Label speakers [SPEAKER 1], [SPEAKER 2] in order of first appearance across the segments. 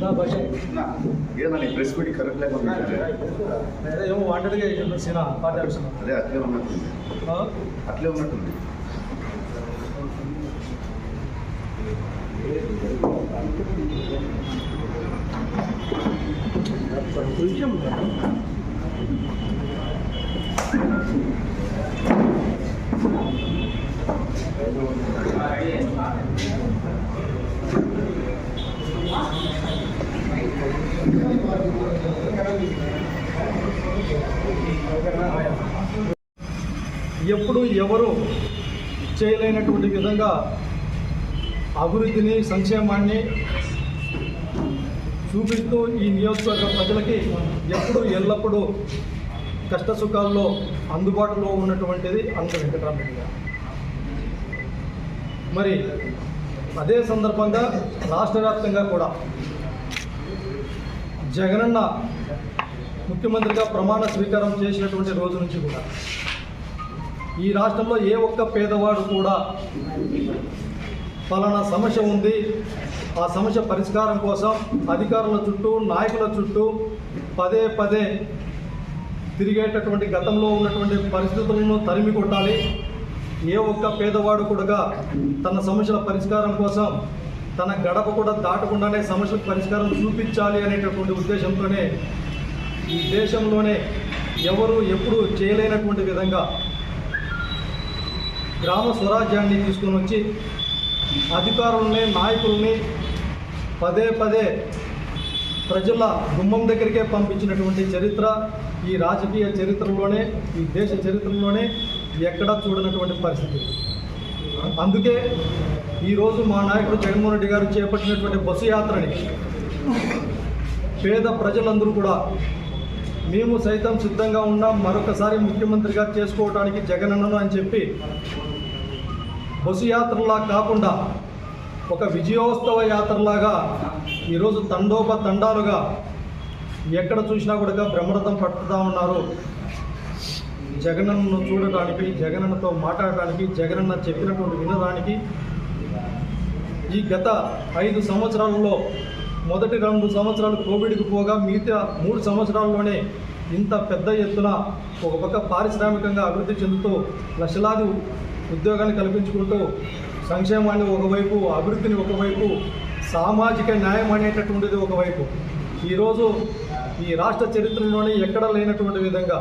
[SPEAKER 1] నా భాష.
[SPEAKER 2] ఏదన్నా నీ ప్రెస్ మీట్ కరెక్ట్ లేకుండా
[SPEAKER 1] ఏమో వాంటెడ్గా సీనా పార్టీ
[SPEAKER 2] అదే అట్లే ఉన్నట్టుంది? అట్లే ఉన్నట్టుంది.
[SPEAKER 1] ఎప్పుడు ఎవరు చేయలేనటువంటి విధంగా అభివృద్ధిని సంక్షేమాన్ని చూపిస్తూ ఈ నియోజకవర్గ ప్రజలకి ఎప్పుడు ఎల్లప్పుడూ కష్ట సుఖాల్లో అందుబాటులో ఉన్నటువంటిది అంత వెంకటరామరెడ్డి గారు. మరి అదే సందర్భంగా రాష్ట్ర వ్యాప్తంగా కూడా జగనన్న ముఖ్యమంత్రిగా ప్రమాణ స్వీకారం చేసినటువంటి రోజు నుంచి కూడా ఈ రాష్ట్రంలో ఏ ఒక్క పేదవాడు కూడా ఫలానా సమస్య ఉంది. ఆ సమస్య పరిష్కారం కోసం అధికారుల చుట్టూ నాయకుల చుట్టూ పదే పదే తిరిగేటటువంటి గతంలో ఉన్నటువంటి పరిస్థితులను తరిమి కొట్టాలి. ఏ ఒక్క పేదవాడు కూడా తన సమస్యల పరిష్కారం కోసం తన గడప కూడా దాటకుండానే సమస్యల పరిష్కారం చూపించాలి అనేటటువంటి ఉద్దేశంతోనే ఈ దేశంలోనే ఎవరు ఎప్పుడు చేయలేనటువంటి విధంగా గ్రామ స్వరాజ్యాన్ని తీసుకొని వచ్చి అధికారుల్ని నాయకుల్ని పదే పదే ప్రజల గుమ్మం దగ్గరికే పంపించినటువంటి చరిత్ర ఈ రాజకీయ చరిత్రలోనే ఈ దేశ చరిత్రలోనే ఎక్కడా చూడనటువంటి పరిస్థితి. అందుకే ఈరోజు మా నాయకుడు జగన్మోహన్ రెడ్డి గారు చేపట్టినటువంటి బస్సు యాత్రని పేద ప్రజలందరూ కూడా మేము సైతం సిద్ధంగా ఉన్నాం. మరొకసారి ముఖ్యమంత్రిగా చేసుకోవడానికి జగనన్నను అని చెప్పి బస్సు యాత్రలా కాకుండా ఒక విజయోత్సవ యాత్రలాగా ఈరోజు తండోప తండాలుగా ఎక్కడ చూసినా కూడా బ్రహ్మరథం పట్టుతా ఉన్నారు. జగనన్నను చూడటానికి జగనన్నతో మాట్లాడటానికి జగనన్న చెప్పినటువంటి వినడానికి ఈ గత ఐదు సంవత్సరాలలో మొదటి రెండు సంవత్సరాలు కోవిడ్కి పోగా మిగతా మూడు సంవత్సరాల్లోనే ఇంత పెద్ద ఎత్తున ఒక పక్క పారిశ్రామికంగా అభివృద్ధి చెందుతూ లక్షలాది ఉద్యోగాన్ని కల్పించుకుంటూ సంక్షేమాన్ని ఒకవైపు అభివృద్ధిని ఒకవైపు సామాజిక న్యాయం అనేటటువంటిది ఒకవైపు. ఈరోజు ఈ రాష్ట్ర చరిత్రలోనే ఎక్కడ లేనటువంటి విధంగా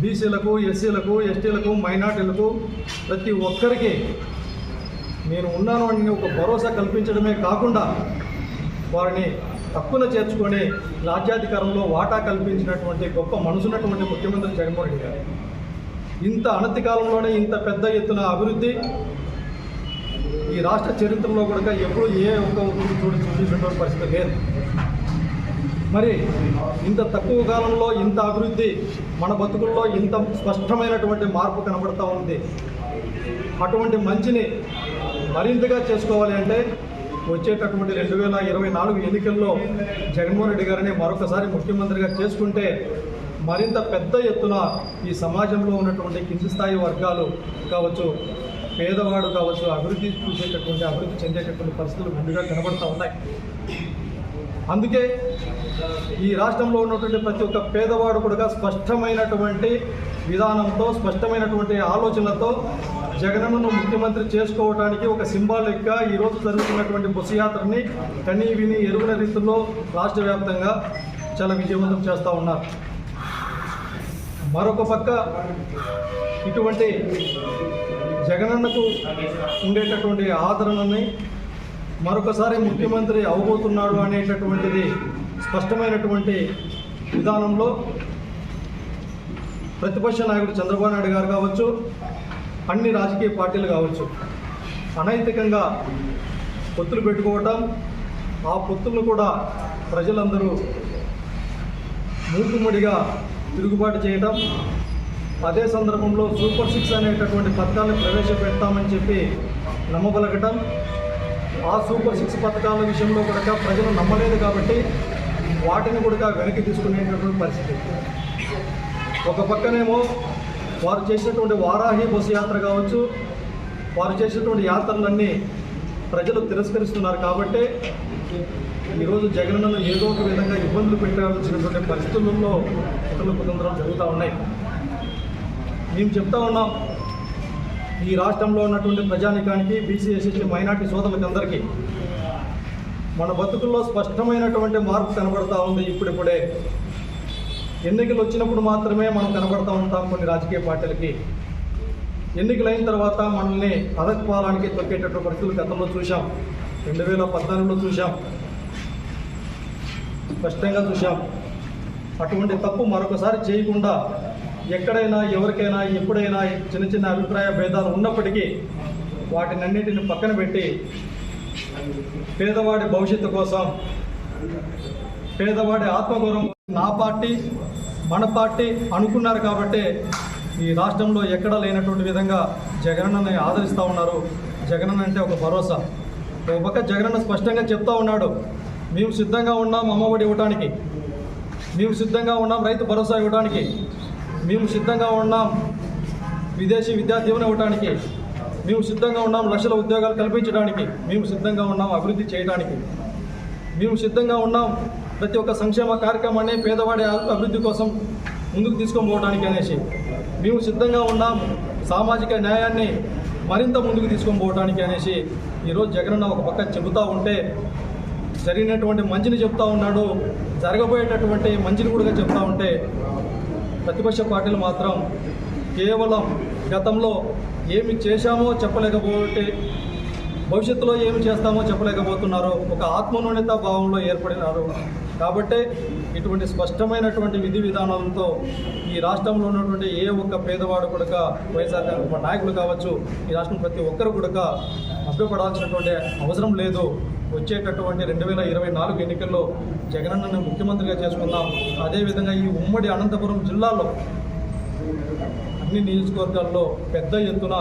[SPEAKER 1] బీసీలకు ఎస్సీలకు ఎస్టీలకు మైనార్టీలకు ప్రతి ఒక్కరికి నేను ఉన్నాను అని ఒక భరోసా కల్పించడమే కాకుండా వారిని తక్కువ చేర్చుకొని రాజ్యాధికారంలో వాటా కల్పించినటువంటి గొప్ప మనసున్నటువంటి ముఖ్యమంత్రి జగన్మోహన్ రెడ్డి గారు. ఇంత అనతి కాలంలోనే ఇంత పెద్ద ఎత్తున అభివృద్ధి ఈ రాష్ట్ర చరిత్రలో కూడా ఎప్పుడు ఏ ఒక్క ఊరు చూసినటువంటి పరిస్థితి లేదు. మరి ఇంత తక్కువ కాలంలో ఇంత అభివృద్ధి మన బతుకుల్లో ఇంత స్పష్టమైనటువంటి మార్పు కనబడతా ఉంది. అటువంటి మంచిని మరింతగా చేసుకోవాలి అంటే వచ్చేటటువంటి రెండు వేల ఇరవై నాలుగు ఎన్నికల్లో జగన్మోహన్ రెడ్డి గారిని మరొకసారి ముఖ్యమంత్రిగా చేసుకుంటే మరింత పెద్ద ఎత్తున ఈ సమాజంలో ఉన్నటువంటి కింది స్థాయి వర్గాలు కావచ్చు పేదవాడు కావచ్చు అభివృద్ధి చూసేటటువంటి అభివృద్ధి చెందేటటువంటి పరిస్థితులు ముందుగా కనబడుతూ ఉన్నాయి. అందుకే ఈ రాష్ట్రంలో ఉన్నటువంటి ప్రతి ఒక్క పేదవాడు కూడా స్పష్టమైనటువంటి విధానంతో స్పష్టమైనటువంటి ఆలోచనలతో జగనన్నను ముఖ్యమంత్రి చేసుకోవడానికి ఒక సింబాలిక్గా ఈరోజు జరుగుతున్నటువంటి బస్సు యాత్రని కనీ విని ఎరుగిన రీతిలో రాష్ట్ర వ్యాప్తంగా చాలా విజయవంతం చేస్తూ ఉన్నారు. మరొక పక్క ఇటువంటి జగనన్నకు ఉండేటటువంటి ఆదరణని మరొకసారి ముఖ్యమంత్రి అవబోతున్నాడు అనేటటువంటిది స్పష్టమైనటువంటి విధానంలో ప్రతిపక్ష నాయకుడు చంద్రబాబు నాయుడు గారు కావచ్చు అన్ని రాజకీయ పార్టీలు కావచ్చు. అనైతికంగా పొత్తులు పెట్టుకోవటం ఆ పొత్తులను కూడా ప్రజలందరూ మూకుమ్మడిగా తిరుగుబాటు చేయటం అదే సందర్భంలో సూపర్ సిక్స్ అనేటటువంటి పథకాలను ప్రవేశపెడతామని చెప్పి నమ్మబలగటం ఆ సూపర్ సిక్స్ పథకాల విషయంలో కూడా ప్రజలు నమ్మలేదు కాబట్టి వాటిని కూడా వెనక్కి తీసుకునేటటువంటి పరిస్థితి. ఒక పక్కనేమో వారు చేసినటువంటి వారాహి బస్సు యాత్ర కావచ్చు వారు చేసినటువంటి యాత్రలన్నీ ప్రజలు తిరస్కరిస్తున్నారు కాబట్టి ఈరోజు జగనన్న ఏదో ఒక విధంగా ఇబ్బందులు పెట్టాల్సినటువంటి పరిస్థితులలో కుటుంబ కుతంత్రం జరుగుతూ ఉన్నాయి. మేము చెప్తా ఉన్నాం ఈ రాష్ట్రంలో ఉన్నటువంటి ప్రజానికానికి బీసీ ఎస్సీ మైనార్టీ సోదరులకి అందరికీ. మన బతుకుల్లో స్పష్టమైనటువంటి మార్పు కనబడతా ఉంది ఇప్పుడిప్పుడే. ఎన్నికలు వచ్చినప్పుడు మాత్రమే మనం కనబడతా ఉంటాం కొన్ని రాజకీయ పార్టీలకి. ఎన్నికలైన తర్వాత మనల్ని అదక్పాలానికి తొక్కేటటువంటి పరిస్థితులు గతంలో చూశాం. రెండు వేల పద్నాలుగులో చూశాం. స్పష్టంగా చూశాం. అటువంటి తప్పు మరొకసారి చేయకుండా ఎక్కడైనా ఎవరికైనా ఎప్పుడైనా చిన్న చిన్న అభిప్రాయ భేదాలు ఉన్నప్పటికీ వాటినన్నిటిని పక్కన పెట్టి పేదవాడి భవిష్యత్తు కోసం పేదవాడి ఆత్మగౌరవం నా పార్టీ మన పార్టీ అనుకున్నారు కాబట్టి ఈ రాష్ట్రంలో ఎక్కడా లేనటువంటి విధంగా జగనన్నని ఆదరిస్తూ ఉన్నారు. జగనన్న అంటే ఒక భరోసా. ఒక పక్క జగనన్న స్పష్టంగా చెప్తా ఉన్నాడు మేము సిద్ధంగా ఉన్నాం అమ్మఒడి ఇవ్వడానికి మేము సిద్ధంగా ఉన్నాం రైతు భరోసా ఇవ్వడానికి మేము సిద్ధంగా ఉన్నాం విదేశీ విద్యా దీవెన ఇవ్వడానికి మేము సిద్ధంగా ఉన్నాం లక్షల ఉద్యోగాలు కల్పించడానికి. మేము సిద్ధంగా ఉన్నాం అభివృద్ధి చేయడానికి మేము సిద్ధంగా ఉన్నాం ప్రతి ఒక్క సంక్షేమ కార్యక్రమాన్ని పేదవాడి అభివృద్ధి కోసం ముందుకు తీసుకొని పోవడానికి అనేసి మేము సిద్ధంగా ఉన్నాం. సామాజిక న్యాయాన్ని మరింత ముందుకు తీసుకొని పోవడానికి అనేసి ఈరోజు జగనన్న ఒక పక్క చెబుతూ ఉంటే జరిగినటువంటి మంచిని చెప్తా ఉన్నాడు జరగబోయేటటువంటి మంచిని కూడా చెప్తా ఉంటే ప్రతిపక్ష పార్టీలు మాత్రం కేవలం గతంలో ఏమి చేశామో చెప్పలేకపోతే భవిష్యత్తులో ఏమి చేస్తామో చెప్పలేకపోతున్నారు. ఒక ఆత్మన్యూనత భావంలో ఏర్పడినారు. కాబట్టే ఇటువంటి స్పష్టమైనటువంటి విధి విధానాలతో ఈ రాష్ట్రంలో ఉన్నటువంటి ఏ ఒక్క పేదవాడు కూడా వైఎస్ఆర్ నాయకులు కావచ్చు ఈ రాష్ట్రం ప్రతి ఒక్కరు కూడా అభ్యపడాల్సినటువంటి అవసరం లేదు. వచ్చేటటువంటి రెండు వేల ఇరవై నాలుగు ఎన్నికల్లో జగనన్నను ముఖ్యమంత్రిగా చేసుకుందాం. అదేవిధంగా ఈ ఉమ్మడి అనంతపురం జిల్లాలో అన్ని నియోజకవర్గాల్లో పెద్ద ఎత్తున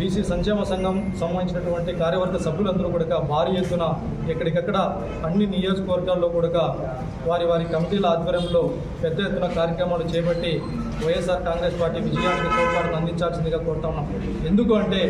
[SPEAKER 1] బీసీ సంక్షేమ సంఘం సంబంధించినటువంటి కార్యవర్గ సభ్యులందరూ కూడా భారీ ఎత్తున ఎక్కడికక్కడ అన్ని నియోజకవర్గాల్లో కూడా వారి వారి కమిటీల ఆధ్వర్యంలో పెద్ద ఎత్తున కార్యక్రమాలు చేపట్టి వైఎస్ఆర్ కాంగ్రెస్ పార్టీ విజయానికి తోడ్పాటును అందించాల్సిందిగా కోరుతా ఉన్నాం. ఎందుకు అంటే